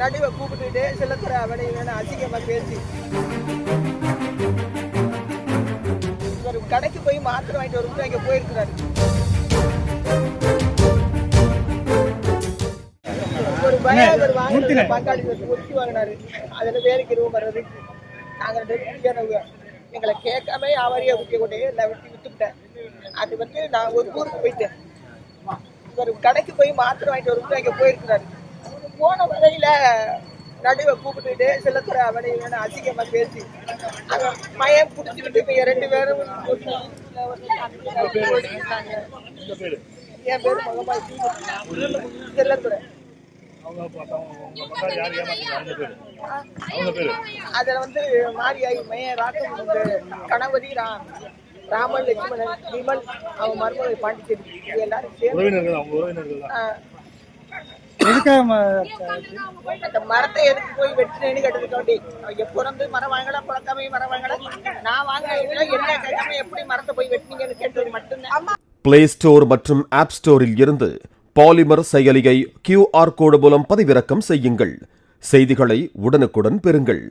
நடுவை கூப்பிட்டுட்டு செல்லத்துறை அவனை வேணும் அசிங்கமா பேசி. இவர் கடைக்கு போய் மாத்திரை வாங்கிட்டு வரும்போது அங்கே போயிருக்கிறாரு. ஒரு பயாகர் வாங்கின பங்காளி ஒத்தி வாங்கினாரு. அதில் வேலைக்கு ரூம் வர்றது. நாங்கள் ரெண்டு பேரும் எங்களை கேட்காம அவரையே குட்டியை கொண்டு எல்லாம் வெட்டி விட்டுவிட்டேன் அது வந்து நான் ஒரு ஊருக்கு போயிட்டேன். ஒரு கடைக்கு போய் மாத்திரை வாங்கிட்டு வரும்போது அங்கே போயிருக்கிறாரு. போன வரையில நடுவை கூப்பிட்டுட்டு செல்லத்துறை அவனை வேணும் அசிங்கமா பேசி அவன் பையன் பிடிச்சிக்கிட்டு இப்போ ரெண்டு பேரும். என் பேரு மகமாய் செல்லத்துறை அதுல வந்து மாரியாயி மைய ராக்கம் வந்து கணபதி ரா ராமன் லட்சுமணன் விமல் அவன் மருமகள் பாண்டிச்சேரி. எல்லாரும் சேர்ந்து எதுக்காக அந்த மரத்தை எடுத்து போய் வெட்டினேன்னு கேட்டதுக்கு வேண்டி அவங்க பிறந்து மரம் வாங்கடா பிறக்காம மரம் வாங்கடா நான் வாங்க என்ன கேட்காம எப்படி மரத்தை போய் வெட்டினீங்கன்னு கேட்டது மட்டும்தான். பிளே ஸ்டோர் மற்றும் ஆப் ஸ்டோரில் இருந்து பாலிமர் செயலியை கியூஆர் கோடு மூலம் பதிவிறக்கம் செய்யுங்கள். செய்திகளை உடனுக்குடன் பெறுங்கள்.